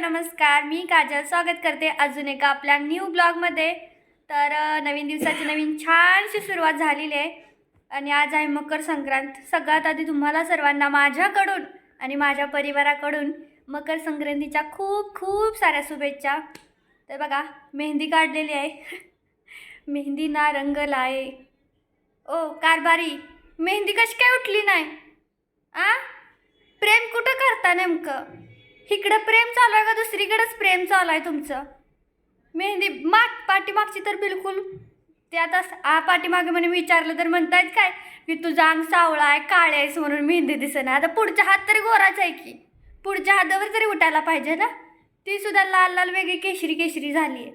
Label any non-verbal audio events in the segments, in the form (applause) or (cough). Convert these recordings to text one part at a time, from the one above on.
नमस्कार मी काजल. स्वागत करते अजून एका आपल्या न्यू ब्लॉगमध्ये तर नवीन दिवसाची नवीन छानशी सुरुवात झालेली आहे. आणि आज आहे मकर संक्रांत. सगळ्यात आधी तुम्हाला सर्वांना माझ्याकडून आणि माझ्या परिवाराकडून मकर संक्रांतीच्या खूप खूप साऱ्या शुभेच्छा. तर बघा मेहंदी काढलेली आहे. (laughs) मेहंदी ना रंग लाय. ओ कारभारी मेहंदी कशी काय उठली नाही? आ? प्रेम कुठं करता नेमकं? इकडं प्रेम चालू आहे का दुसरीकडेच प्रेम चालू आहे तुमचं? मेहंदी माग पाठीमागची तर बिलकुल. ते आता आ पाठीमागे म्हणे विचारलं तर म्हणतायत काय? की तुझा अंग सावळा आहे काळे आहेस म्हणून मेहंदी दिसेना आता पुढचा हात तरी गोराच आहे की. पुढच्या हातावर तरी उठायला पाहिजे ना. ती सुद्धा लाल लाल वेगळी केशरी केशरी झाली आहे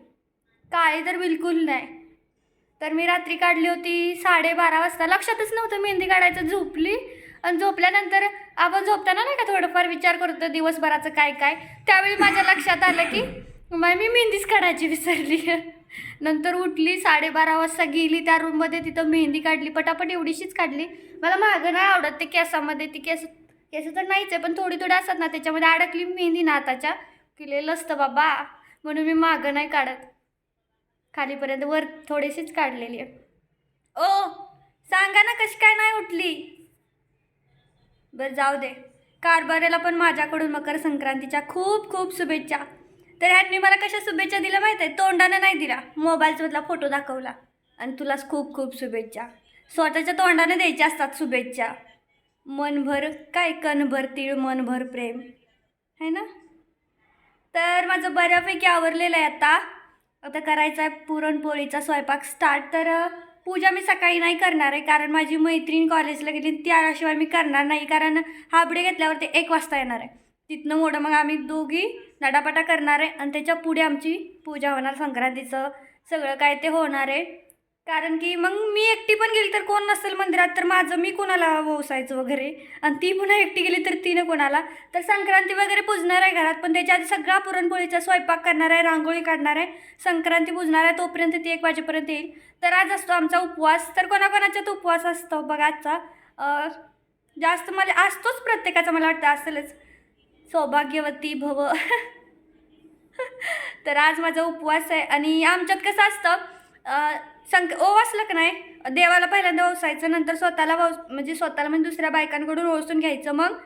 काळी तर बिलकुल नाही. तर मी रात्री काढली होती साडेबारा वाजता. लक्षातच नव्हतं मेहंदी काढायचं. झोपली. आणि झोपल्यानंतर आपण झोपताना नाही का थोडंफार विचार करतो दिवसभराचं काय काय? त्यावेळी माझ्या लक्षात आलं की मग मी मेहंदीच काढायची विसरली. नंतर उठली साडेबारा वाजता गेली त्या रूममध्ये तिथं मेहंदी काढली पटापट एवढीशीच काढली. मला मागं नाही आवडत ते केसामध्ये ती केस केस तर नाहीच आहे पण थोडी थोडी असतात ना त्याच्यामध्ये अडकली मेहंदी ना आताच्या. किलेलं असतं बाबा म्हणून मी मागं नाही काढत. खालीपर्यंत वर थोडीशीच काढलेली आहे. ओ सांगा ना कशी काय नाही उठली? बरं जाऊ दे. कारभाराला पण माझ्याकडून मकर संक्रांतीच्या खूप खूप शुभेच्छा. तर ह्यांनी मला कशा शुभेच्छा दिल्या माहीत आहे? तोंडानं नाही दिला. मोबाईलमधला फोटो दाखवला. आणि तुलाच खूप खूप शुभेच्छा. स्वतःच्या तोंडाने द्यायच्या असतात शुभेच्छा. मनभर काय कणभर तीळ मनभर प्रेम. है ना? तर माझं बऱ्यापैकी आवरलेलं आहे आता. आता करायचा आहे पुरणपोळीचा स्वयंपाक स्टार्ट तर पूजा मी सकाळी नाही करणार आहे कारण माझी मैत्रीण कॉलेजला गेली त्याशिवाय मी करणार नाही कारण हाबडे घेतल्यावर ते एक वाजता येणार आहे. तिथनं मोठं मग आम्ही दोघी नडापटा करणार आहे आणि त्याच्या पुढे आमची पूजा होणार संक्रांतीचं सगळं काय ते होणार आहे. कारण की मग मी एकटी पण गेली तर कोण नसेल मंदिरात तर माझं मी कोणाला वसायचं वगैरे? आणि ती पुन्हा एकटी गेली तर तिनं कोणाला? तर संक्रांती वगैरे पूजणार आहे घरात पण त्याच्या आधी सगळा पुरणपोळीचा स्वयंपाक करणार आहे रांगोळी काढणार आहे. संक्रांती पूजणार आहे तोपर्यंत ती एक वाजेपर्यंत येईल. तर आज असतो आमचा उपवास. तर कोणाकोणाच्यात उपवास असतो बघा आजचा? जास्त मला असतोच प्रत्येकाचा मला वाटतं असेलच. सौभाग्यवती भव. (laughs) तर आज माझा उपवास आहे. आणि आमच्यात कसं असतं संक ओवासलं का नाही? देवाला पहिल्यांदा ओसायचं नंतर स्वतःला वस म्हणजे स्वतःला म्हणजे दुसऱ्या बायकांकडून ओसून घ्यायचं मग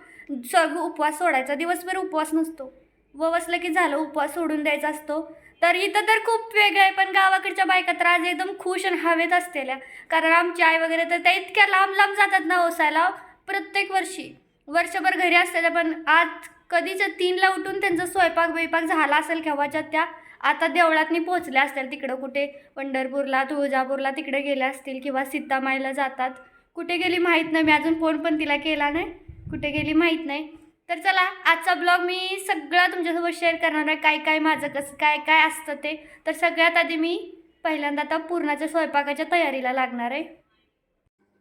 सर्व उपवास सोडायचा. दिवसभर उपवास नसतो. वसलं की झालं उपवास सोडून द्यायचा असतो. तर इथं तर खूप वेगळं आहे पण गावाकडच्या बायका तर आज एकदम खुश आणि हवेत असतेल्या कारण आमची आई वगैरे तर त्या इतक्या लांब लांब जातात ना ओसायला प्रत्येक वर्षी. वर्षभर घरी असलेल्या पण आज कधीच्या तीनला उठून त्यांचा स्वयंपाक बिपाक झाला असेल केव्हाच्या त्या आता देवळात मी पोचले असतील तिकडं कुठे पंढरपूरला तुळजापूरला तिकडे गेल्या असतील किंवा सीतामाईला जातात. कुठे गेली माहीत नाही मी अजून फोन पण तिला केला नाही. कुठे गेली माहीत नाही. तर चला आजचा ब्लॉग मी सगळा तुमच्यासोबत शेअर करणार आहे. काय काय माझं कसं काय काय असतं ते. तर सगळ्यात आधी मी पहिल्यांदा आता पूर्णाच्या स्वयंपाकाच्या तयारीला लागणार आहे.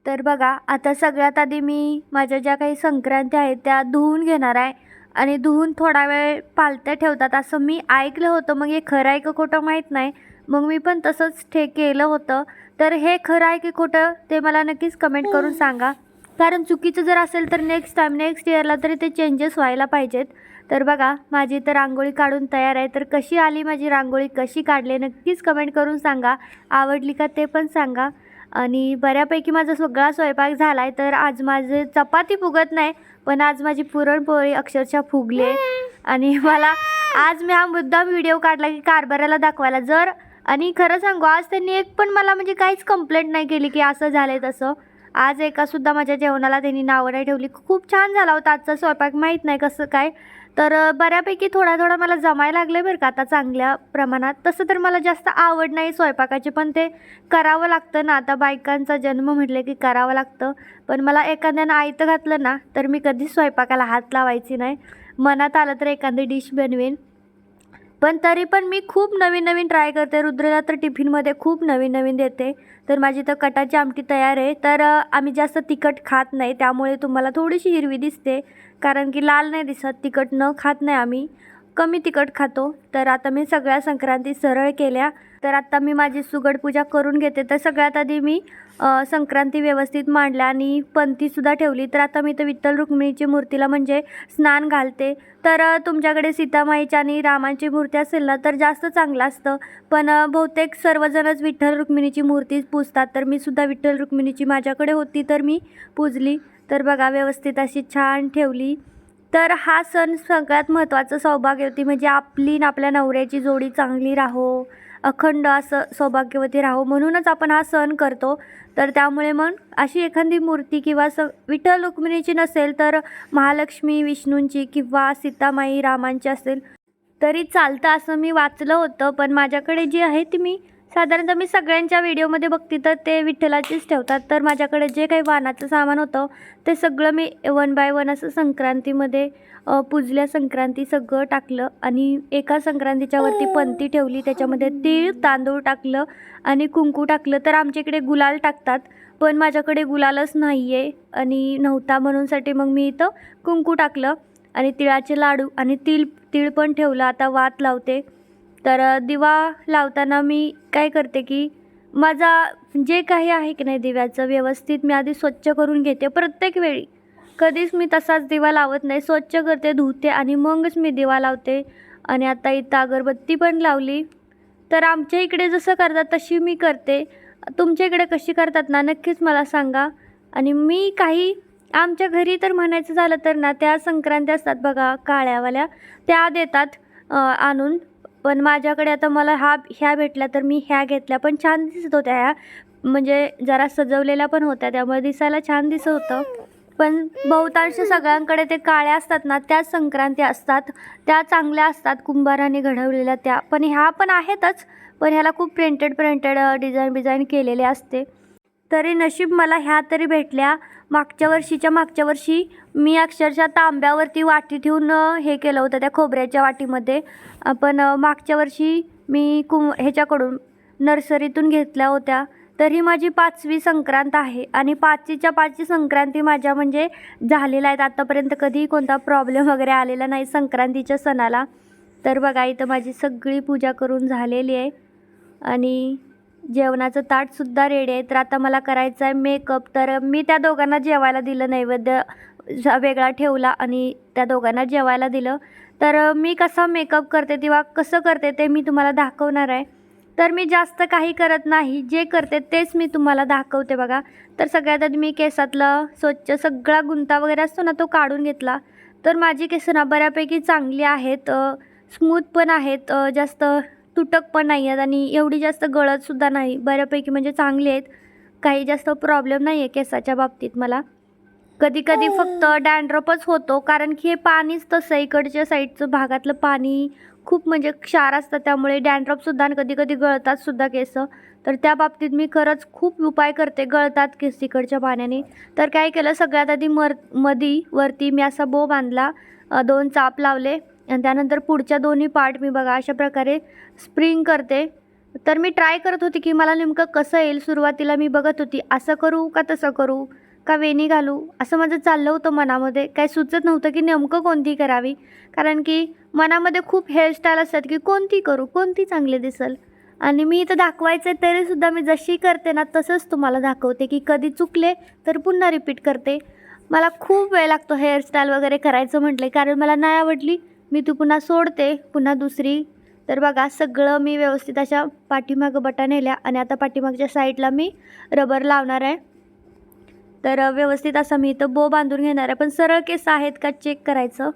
तर बघा आता सगळ्यात आधी मी माझ्या ज्या काही संक्रांती आहेत त्या धुवून घेणार आहे. आणि धुवून थोडा वेळ पालत्या ठेवतात. असं मी ऐकलं होतं. मग हे खरं आहे का खोटं माहीत नाही. मग मी पण तसंच ठे केलं होतं. तर हे खरं आहे की खोटं ते मला नक्कीच कमेंट करून सांगा. कारण चुकीचं जर असेल तर नेक्स्ट टाईम नेक्स्ट इयरला तरी ते चेंजेस व्हायला पाहिजेत. तर बघा माझी तर रांगोळी काढून तयार आहे. तर कशी आली माझी रांगोळी? कशी काढली? नक्कीच कमेंट करून सांगा. आवडली का ते पण सांगा. आणि बऱ्यापैकी माझा सगळा स्वयंपाक झाला आहे तर आज माझे चपाती फुगत नाही. पण आज माझी पुरणपोळी अक्षरशः फुगले आणि मला आज मी हा मुद्दाम व्हिडिओ काढला की कारभाराला दाखवायला. जर आणि खरं सांगू आज त्यांनी एक पण मला म्हणजे काहीच कंप्लेंट नाही केली की असं झालं आहे तसं. आज एकासुद्धा माझ्या जेवणाला त्यांनी नावं नाही ठेवली. खूप छान झाला होता आजचा स्वयंपाक. माहीत नाही कसं काय. तर बऱ्यापैकी थोडा थोडा मला जमायला लागलं बरं का. आता चांगल्या प्रमाणात. तसं तर मला जास्त आवड नाही स्वयंपाकाची पण ते करावं लागतं ना. आता बायकांचा जन्म म्हटलं की करावं लागतं. पण मला एखाद्यानं आयतं घातलं ना तर मी कधीच स्वयंपाकाला हात लावायची नाही. मनात आलं तर एखादी डिश बनवेन. पण तरी पण मी खूप नवीन नवीन ट्राय करते. रुद्रला तर टिफिनमध्ये खूप नवीन नवीन देते. तर माझी तर कटाची आमटी तयार आहे. तर आम्ही जास्त तिखट खात नाही. त्यामुळे तुम्हाला थोडीशी हिरवी दिसते. कारण की लाल नाही दिसत तिखट न खात नाही आम्ही. कमी तिखट खातो. तर आता मी सगळ्या संक्रांती सरळ केल्या. तर आता मी माझी सुगड पूजा करून घेते. तर सगळ्यात आधी मी संक्रांती व्यवस्थित मांडल्या आणि पंथीसुद्धा ठेवली. तर आता मी तर विठ्ठल रुक्मिणीची मूर्तीला म्हणजे स्नान घालते. तर तुमच्याकडे सीतामाईच्या आणि रामांची मूर्ती असेल ना तर जास्त चांगलं असतं. पण बहुतेक सर्वजणच विठ्ठल रुक्मिणीची मूर्ती पूजतात. तर मी सुद्धा विठ्ठल रुक्मिणीची माझ्याकडे होती तर मी पूजली. तर बघा व्यवस्थित अशी छान ठेवली. तर हा सण सगळ्यात महत्त्वाचं सौभाग्य होती म्हणजे आपली आणि आपल्या नवऱ्याची जोडी चांगली राहो अखंड असं सौभाग्यवती राहो म्हणूनच आपण हा सण करतो. तर त्यामुळे मग अशी एखादी मूर्ती किंवा स विठ्ठल रुक्मिणीची नसेल तर महालक्ष्मी विष्णूंची किंवा सीतामाई रामांची असेल तरी चालतं असं मी वाचलं होतं. पण माझ्याकडे जी आहे ती मी साधारणतः मी सगळ्यांच्या व्हिडिओमध्ये बघते तर ते विठ्ठलाचीच ठेवतात. तर माझ्याकडे जे काही वाहनाचं सामान होतं ते सगळं मी वन बाय वन असं संक्रांतीमध्ये पुजल्या संक्रांती सगळं टाकलं आणि एका संक्रांतीच्या वरती पंती ठेवली. त्याच्यामध्ये तीळ तांदूळ टाकलं आणि कुंकू टाकलं. तर आमच्या इकडे गुलाल टाकतात पण माझ्याकडे गुलालच नाही आहे आणि नव्हता म्हणूनसाठी मग मी इथं कुंकू टाकलं आणि तिळाचे लाडू आणि तिळ तिळ पण ठेवलं. आता वात लावते. तर दिवा लावताना मी काय करते की माझा जे काही आहे की नाही दिव्याचं व्यवस्थित मी आधी स्वच्छ करून घेते प्रत्येक वेळी. कधीच मी तसाच दिवा लावत नाही. स्वच्छ करते धुते आणि मगच मी दिवा लावते. आणि आता इथं अगरबत्ती पण लावली. तर आमच्या इकडे जसं करतात तशी मी करते. तुमच्या इकडे कशी करतात ना नक्कीच मला सांगा. आणि मी काही आमच्या घरी तर म्हणायचं झालं तर ना त्या संक्रांती असतात बघा काळ्यावाल्या त्या देतात आणून. पण माझ्याकडे आता मला हा ह्या भेटल्या तर मी ह्या घेतल्या. पण छान दिसत होत्या ह्या. म्हणजे जरा सजवलेल्या पण होत्या. त्यामुळे दिसायला छान दिसत होतं. पण बहुतांश सगळ्यांकडे ते काळ्या असतात ना त्याच संक्रांती असतात. त्या चांगल्या असतात. कुंभाराने घडवलेल्या त्या. पण ह्या पण आहेतच. पण ह्याला खूप प्रिंटेड प्रिंटेड डिझाईन बिझाईन केलेले असते. तरी नशीब मला ह्या तरी भेटल्या. मागच्या वर्षीच्या मागच्या वर्षी मी अक्षरशः तांब्यावरती वाटी ठेवून हे केलं होतं त्या खोबऱ्याच्या वाटीमध्ये. पण मागच्या वर्षी मी कुं ह्याच्याकडून नर्सरीतून घेतल्या होत्या. तर ही माझी पाचवी संक्रांत आहे आणि पाचवीच्या पाचवी संक्रांती माझ्या म्हणजे झालेल्या आहेत. आत्तापर्यंत कधीही कोणता प्रॉब्लेम वगैरे आलेला नाही संक्रांतीच्या सणाला. तर बघा इथं माझी सगळी पूजा करून झालेली आहे. आणि जेवणाचं ताटसुद्धा रेडी आहे. तर आता मला करायचं आहे मेकअप तर मी त्या दोघांना जेवायला दिलं नैवेद्य वेगळा ठेवला आणि त्या दोघांना जेवायला दिलं. तर मी कसा मेकअप करते किंवा कसं करते ते मी तुम्हाला दाखवणार आहे. तर मी जास्त काही करत नाही. जे करते तेच मी तुम्हाला दाखवते बघा. तर सगळ्यात आधी मी केसातलं स्वच्छ सगळा गुंता वगैरे असतो ना तो काढून घेतला. तर माझी केस ना बऱ्यापैकी चांगली आहेत स्मूथ पण आहेत जास्त तुटक पण नाही आहेत आणि एवढी जास्त गळतसुद्धा नाही. बऱ्यापैकी म्हणजे चांगली आहेत. काही जास्त प्रॉब्लेम नाही आहे केसाच्या बाबतीत मला. कधी कधी फक्त डॅन्ड्रपच होतो कारण की हे पाणीच तसं. इकडच्या साईडचं भागातलं पाणी खूप म्हणजे क्षार असतं. त्यामुळे डॅन्ड्रपसुद्धा आणि कधी कधी गळतात सुद्धा केस. तर त्या बाबतीत मी खरंच खूप उपाय करते गळतात केस इकडच्या पाण्याने. तर काय केलं सगळ्यात आधी मर मधी वरती मी असा बो बांधला. दोन चाप लावले. आणि त्यानंतर पुढच्या दोन्ही पार्ट मी बघा अशा प्रकारे स्प्रिंग करते. तर मी ट्राय करत होती की मला नेमकं कसं येईल सुरुवातीला मी बघत होती असं करू का तसं करू का वेणी घालू? असं माझं चाललं होतं मनामध्ये. काही सुचत नव्हतं की नेमकं कोणती करावी. कारण की मनामध्ये खूप हेअरस्टाईल असतात की कोणती करू कोणती चांगली दिसेल. आणि मी इथं दाखवायचं आहे तरीसुद्धा मी जशी करते ना तसंच तुम्हाला दाखवते की कधी चुकले तर पुन्हा रिपीट करते. मला खूप वेळ लागतो हेअरस्टाईल वगैरे करायचं म्हटले कारण मला नाही आवडली मी ती पुन्हा सोडते पुन्हा दुसरी. तर बघा सगळं मी व्यवस्थित अशा पाठीमागं बटा नेल्या आणि आता पाठीमागच्या साईडला मी रबर लावणार आहे. तर व्यवस्थित असा मी इथं बो बांधून घेणार आहे. पण सरळ केस आहेत का चेक करायचं?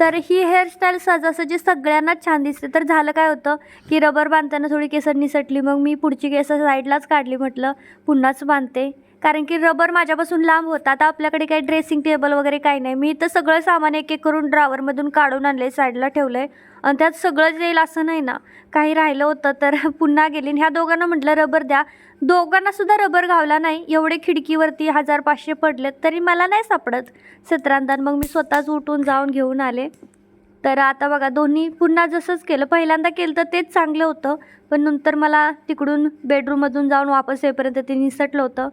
तर ही हेअरस्टाईल सहजासहजी सगळ्यांनाच छान दिसते. तर झालं काय होतं की रबर बांधताना थोडी केस निसटली मग मी पुढची केस साईडलाच काढली म्हटलं पुन्हाच बांधते. कारण की रबर माझ्यापासून लांब होता. आता आपल्याकडे काही ड्रेसिंग टेबल वगैरे काही नाही. मी तर सगळं सामान एक एक करून ड्रावरमधून काढून आणले साईडला ठेवलं आहे आणि त्यात सगळं येईल असं नाही ना. काही राहिलं होतं तर (laughs) पुन्हा गेली. आणि ह्या दोघांना म्हटलं रबर द्या. दोघांना सुद्धा रबर घावला नाही. एवढे खिडकीवरती हजार पाचशे पडलेत. तरी मला नाही सापडत. सत्रांदान मग मी स्वतःच उठून जाऊन घेऊन आले. तर आता बघा दोन्ही पुन्हा जसंच केलं. पहिल्यांदा केलं तर तेच चांगलं होतं. पण नंतर मला तिकडून बेडरूममधून जाऊन वापस येईपर्यंत ते निसटलं होतं.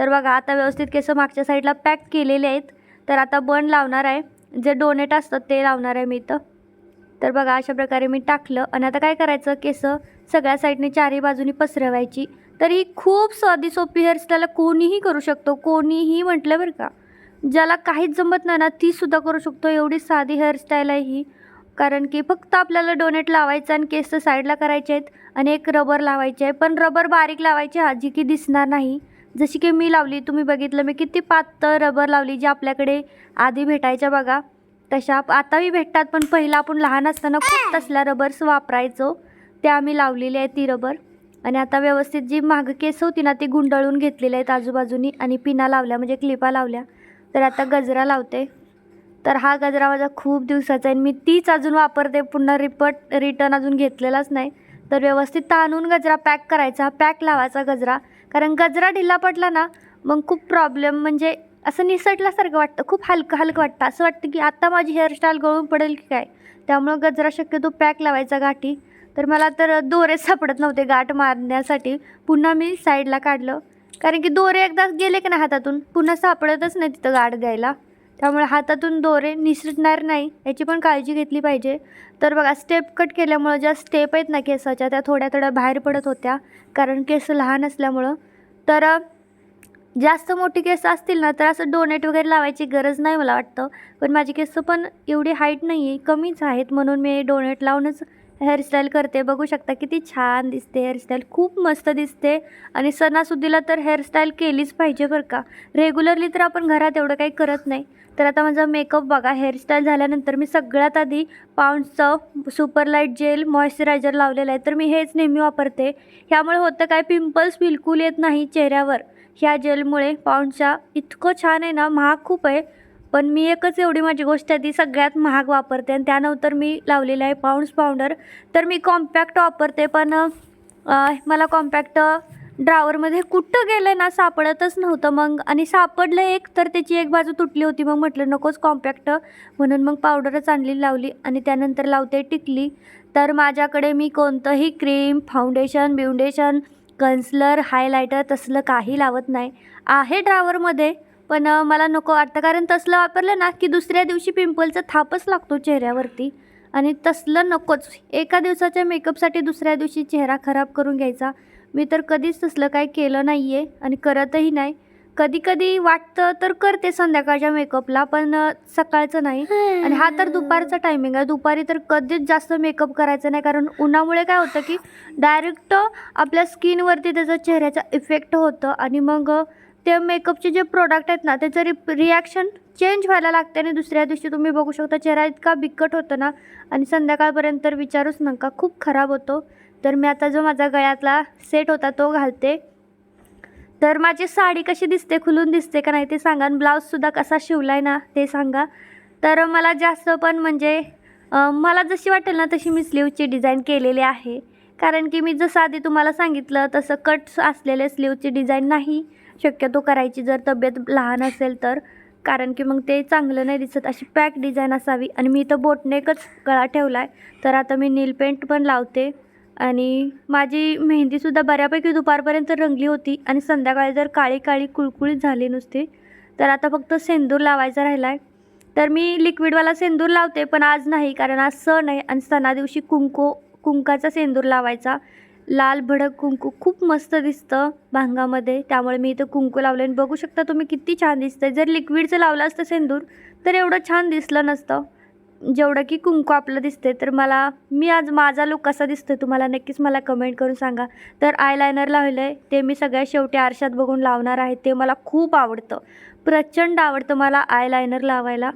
तर बघा आता व्यवस्थित केस मागच्या साईडला पॅक केलेले आहेत. तर आता बन लावणार आहे. जे डोनेट असतात ते लावणार आहे मी इथं. तर बघा अशा प्रकारे मी टाकलं. आणि आता काय करायचं? केसं सगळ्या साईडने चारही बाजूनी पसरवायची. तर ही खूप साधी सोपी हेअरस्टाईल कोणीही करू शकतो. कोणीही म्हटलं बरं का. ज्याला काहीच जमत नाही ना तीसुद्धा करू शकतो. एवढी साधी हेअरस्टाईल आहे ही. कारण की फक्त आपल्याला डोनेट लावायचं आणि केस साईडला करायचे आहेत. आणि एक रबर लावायचे आहे. पण रबर बारीक लावायची हा जी की दिसणार नाही. जशी की मी लावली तुम्ही बघितलं मी किती पातळ रबर लावली जी आपल्याकडे आधी भेटायच्या बघा. तशा आताही भेटतात पण पहिला आपण लहान असताना खूप तसल्या रबर्स वापरायचो. त्या आम्ही लावलेली आहे ती रबर. आणि आता व्यवस्थित जी मागं केस होती ना ती गुंडाळून घेतलेली आहेत आजूबाजूनी आणि पिना लावल्या म्हणजे क्लिपा लावल्या. तर आता गजरा लावते. तर हा गजरा माझा खूप दिवसाचा आहे आणि मी तीच अजून वापरते पुन्हा रिपट रिटर्न अजून घेतलेलाच नाही. तर व्यवस्थित ताणून गजरा पॅक करायचा. पॅक लावायचा गजरा. कारण गजरा ढिला पडला ना मग खूप प्रॉब्लेम म्हणजे असं निसटल्यासारखं वाटतं. खूप हलकं हलकं वाटतं. असं वाटतं की आत्ता माझी हेअरस्टाईल गळून पडेल की काय? त्यामुळं गजरा शक्यतो पॅक लावायचा गाठी. तर मला तर दोरे सापडत नव्हते गाठ मारण्यासाठी. पुन्हा मी साईडला काढलं. कारण की दोरे एकदा गेले की ना हातातून? पुन्हा सापडतच नाही तिथं गाठ द्यायला. त्यामुळे हातातून दोरे निसटणार नाही याची पण काळजी घेतली पाहिजे. तर बघा स्टेप कट केल्यामुळं ज्या स्टेप आहेत ना केसाच्या त्या थोड्या थोड्या बाहेर पडत होत्या कारण केस लहान असल्यामुळं. तर जास्त मोठी केस असतील ना तर असं डोनेट वगैरे लावायची गरज नाही मला वाटतं. पण माझी केस पण एवढी हाईट नाही आहे कमीच आहेत म्हणून मी डोनेट लावूनच हेअरस्टाईल करते. बघू शकता किती छान दिसते हेअरस्टाईल खूप मस्त दिसते. आणि सणासुदीला तर हेअरस्टाईल केलीच पाहिजे बरं का. रेग्युलरली तर आपण घरात एवढं काही करत नाही. तर आता माझा मेकअप बघा हेअरस्टाईल झाल्यानंतर मी सगळ्यात आधी पाऊंडचं सुपर लाइट जेल मॉइश्चरायझर लावलेलं आहे. तर मी हेच नेहमी वापरते. ह्यामुळे होतं काय पिंपल्स बिलकुल येत नाही चेहऱ्यावर. ह्या जेलमुळे पाऊंडच्या इतकं छान आहे ना महाग खूप आहे. पण मी एकच एवढी माझी गोष्ट आहे ती सगळ्यात महाग वापरते आणि त्यानंतर मी लावलेलं आहे पाऊंड्स पावडर तर मी कॉम्पॅक्ट वापरते पण मला कॉम्पॅक्ट ड्रावरमध्ये कुठं गेलं ना सापडतच नव्हतं मग. आणि सापडलं एक तर त्याची एक बाजू तुटली होती मग म्हटलं नकोच कॉम्पॅक्ट म्हणून मग पावडरच आणली लावली आणि त्यानंतर लावते टिकली. तर माझ्याकडे मी कोणतंही क्रीम फाउंडेशन बिउंडेशन कन्सलर हायलायटर तसलं काही लावत नाही. आहे ड्रावरमध्ये पण मला नको वाटतं. कारण तसलं वापरलं ना की दुसऱ्या दिवशी पिंपलचा थापच लागतो चेहऱ्यावरती. आणि तसलं नकोच. एका दिवसाच्या मेकअपसाठी दुसऱ्या दिवशी चेहरा खराब करून घ्यायचा. मी तर कधीच तसलं काही केलं नाही आहे आणि करतही नाही. कधी कधी वाटतं तर करते संध्याकाळच्या मेकअपला पण सकाळचं नाही. आणि हा तर दुपारचा टायमिंग आहे. दुपारी तर कधीच जास्त मेकअप करायचा नाही. कारण उन्हामुळे काय होतं की डायरेक्ट आपल्या स्किनवरती त्याचा चेहऱ्याचा इफेक्ट होतं. आणि मग ते मेकअपचे जे प्रोडक्ट आहेत ना त्याचं रि रिॲक्शन चेंज व्हायला लागते आणि दुसऱ्या दिवशी तुम्ही बघू शकता चेहरा इतका बिकट होतो ना आणि संध्याकाळपर्यंत तर विचारूच नका खूप खराब होतो. तर मी आता जो माझा गळ्यातला सेट होता तो घालते. तर माझी साडी कशी दिसते खुलून दिसते का नाही ते सांगा आणि ब्लाऊजसुद्धा कसा शिवला आहे ना ते सांगा. तर मला जास्त पण म्हणजे मला जशी वाटेल ना तशी मी स्लीवची डिझाईन केलेली आहे. कारण की मी जसं आधी तुम्हाला सांगितलं तसं कट्स असलेले स्लीवची डिझाईन नाही. शक्यतो करायची जर तब्येत लहान असेल तर. कारण की मग ते चांगलं नाही दिसत. अशी पॅक डिझाईन असावी. आणि मी इथं बोटनेकच गळा ठेवला आहे तर आता मी नील पेंट पण लावते. आणि माझी मेहंदीसुद्धा बऱ्यापैकी दुपारपर्यंत रंगली होती. आणि संध्याकाळी जर काळी काळी कुळकुळीत झाली नुसती. तर आता फक्त सेंदूर लावायचा राहिला आहे तर मी लिक्विडवाला सेंदूर लावते पण आज नाही. कारण आज सण आहे. आणि सणा दिवशी कुंकू कुंकाचा सेंदूर लावायचा. लाल भडक कुंकू खूप मस्त दिसतं भांगामध्ये. त्यामुळे मी इथं कुंकू लावले आणि बघू शकता तुम्ही किती छान दिसतं जर लिक्विडचं लावलं असतं सेंदूर तर एवढं छान दिसलं नसतं. जेवढं की कुंकू आपलं दिसते तर मला मी आज माझा लुक कसा दिसतो तुम्हाला नक्कीच मला कमेंट करून सांगा. तर आयलायनर लावलं आहे ते मी सगळ्या शेवटी आरशात बघून लावणार आहे. ते मला खूप आवडतं. प्रचंड आवडतं मला आयलायनर लावायला.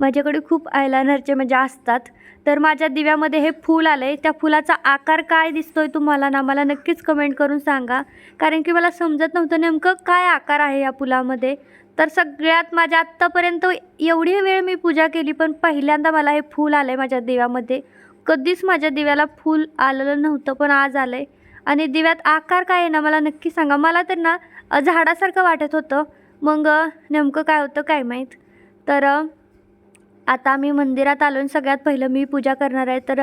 माझ्याकडे खूप आयलायनरचे म्हणजे असतात. तर माझ्या दिव्यामध्ये हे फूल आलं आहे त्या फुलाचा आकार काय दिसतो आहे तुम्हाला ना मला नक्कीच कमेंट करून सांगा. कारण की मला समजत नव्हतं नेमकं काय आकार आहे या फुलामध्ये. तर सगळ्यात माझ्या आत्तापर्यंत एवढी वेळ मी पूजा केली पण पहिल्यांदा मला हे फूल आलं आहे माझ्या दिव्यामध्ये. कधीच माझ्या दिव्याला फूल आलेलं नव्हतं पण आज आलं आहे आणि दिव्यात आकार काय आहे ना मला नक्की सांगा. मला तर ना झाडासारखं वाटत होतं. मग नेमकं काय होतं काय माहीत. तर आता मी मंदिरात आलो आणि सगळ्यात पहिलं मी पूजा करणार आहे. तर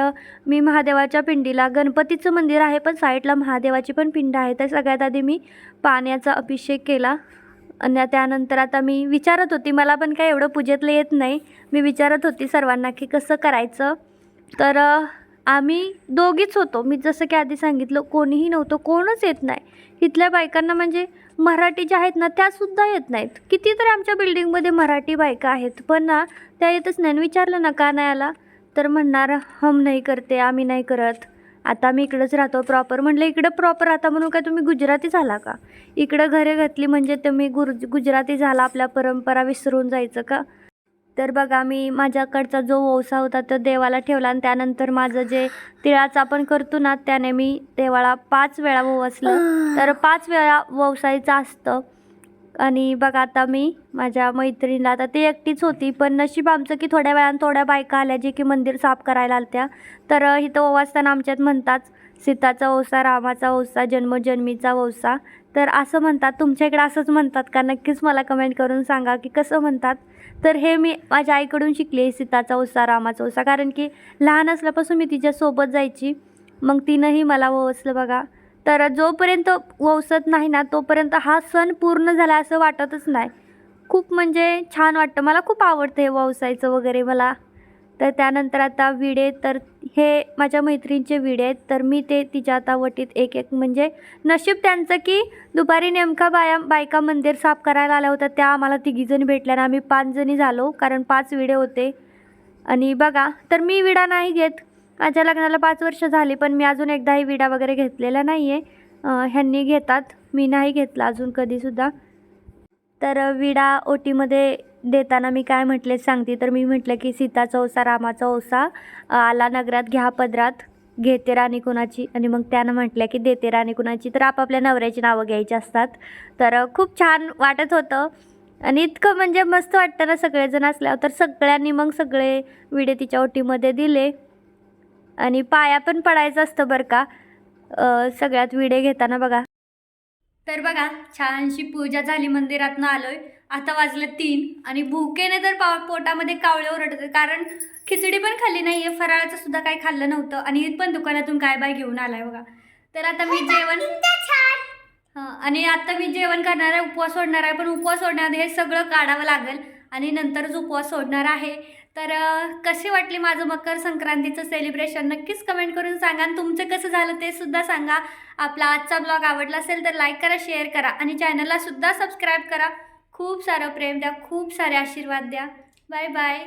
मी महादेवाच्या पिंडीला गणपतीचं मंदिर आहे पण साईडला महादेवाची पण पिंड आहे. तर सगळ्यात आधी मी पाण्याचा अभिषेक केला. आणि त्यानंतर आता मी विचारत होती मला पण काय एवढं पूजेतलं येत नाही. मी विचारत होती सर्वांना की कसं करायचं? तर आम्ही दोघीच होतो. मी जसं की आधी सांगितलं कोणीही नव्हतं कोणच येत नाही. इथल्या बायकांना म्हणजे मराठी ज्या आहेत ना त्यासुद्धा येत नाहीत. कितीतरी आमच्या बिल्डिंगमध्ये मराठी बायका आहेत. पण ना त्या येतच नाही. विचारलं ना का नाही आला? तर म्हणणार हम नाही करते आम्ही नाही करत. आता मी इकडंच राहतो प्रॉपर म्हटलं इकडं प्रॉपर राहता म्हणून काय तुम्ही गुजराती झाला का? इकडं घरे घातली म्हणजे तुम्ही गुर गुजराती झाला आपल्या परंपरा विसरून जायचं का? तर बघा मी माझ्याकडचा जो वौसा होता तो देवाला ठेवला आणि त्यानंतर माझं जे तिळाचं आपण करतो ना त्याने मी देवाला पाच वेळा वसलं. तर पाच वेळा ववसायचं असतं. आणि बघा आता मी माझ्या मैत्रिणीला आता ती एकटीच होती पण नशीब आमचं की थोड्या वेळानं थोड्या बायका आल्या जे की मंदिर साफ करायला आलत्या. तर इथं ओवासताना आमच्यात म्हणतात सीताचा वौसा रामाचा वौसा जन्मजन्मीचा वौसा तर असं म्हणतात. तुमच्या इकडे असंच म्हणतात का? नक्कीच मला कमेंट करून सांगा की कसं म्हणतात? तर हे मी माझ्या आईकडून शिकले सीताचा ओसा रामाचा ओसा. कारण की लहान असल्यापासून मी तिच्यासोबत जायची. मग तिनंही मला वसलं बघा. तर जोपर्यंत वसत नाही ना तोपर्यंत हा सण पूर्ण झाला असं वाटतच नाही. खूप म्हणजे छान वाटतं. मला खूप आवडतं हे ववसायचं वगैरे मला. तर त्यानंतर आता विडे तर हे माझ्या मैत्रिणीचे विडे आहेत. तर मी ते तिच्या आता वटीत एक एक म्हणजे नशीब त्यांचं की दुपारी नेमका बाया बायका मंदिर साफ करायला आल्या होत्या. त्या आम्हाला तिघीजणी भेटल्या आणि आम्ही पाचजणी झालो कारण पाच विडे होते. आणि बघा तर मी विडा नाही घेत. माझ्या लग्नाला पाच वर्ष झाली पण मी अजून एकदाही विडा वगैरे घेतलेला नाही आहे ह्यांनी घेतात. मी नाही घेतला अजून कधीसुद्धा. तर विडा ओटीमध्ये देताना मी काय म्हटले सांगते. तर मी म्हटलं की सीताचा ओसा रामाचा ओसा आला नगरात घ्या पदरात. घेते राणी कुणाची? आणि मग त्यानं म्हटलं की देते राणी कुणाची? तर आपापल्या नवऱ्याची नावं घ्यायची असतात. तर खूप छान वाटत होतं. आणि इतकं म्हणजे मस्त वाटतं ना सगळेजण असल्यावर. तर सगळ्यांनी मग सगळे विडे तिच्या ओटीमध्ये दिले. आणि पाया पण पडायचं असतं बरं का. सगळ्यात विडे घेताना बघा. तर बघा छानशी पूजा झाली मंदिरातनं आलोय. आता वाजले तीन आणि भुकेने तर पा पोटामध्ये कावळे ओरडत. कारण खिचडी पण खाल्ली नाहीये फराळाचं सुद्धा काही खाल्लं नव्हतं आणि पण दुकानातून काय बाय घेऊन आलाय बघा. तर आता मी जेवण हां आणि आता मी जेवण करणार आहे उपवास सोडणार आहे पण उपवास सोडण्याआधी हे सगळं काढावं लागेल आणि नंतरच उपवास सोडणार आहे. तर कशी वाटली माझं मकर संक्रांतीचं सेलिब्रेशन नक्कीच कमेंट करून सांगा आणि तुमचं कसं झालं ते सुद्धा सांगा. आपला आजचा ब्लॉग आवडला असेल तर लाईक करा शेअर करा आणि चॅनलला सुद्धा सबस्क्राईब करा. खूप सारं प्रेम द्या खूप सारे आशीर्वाद द्या. Bye bye.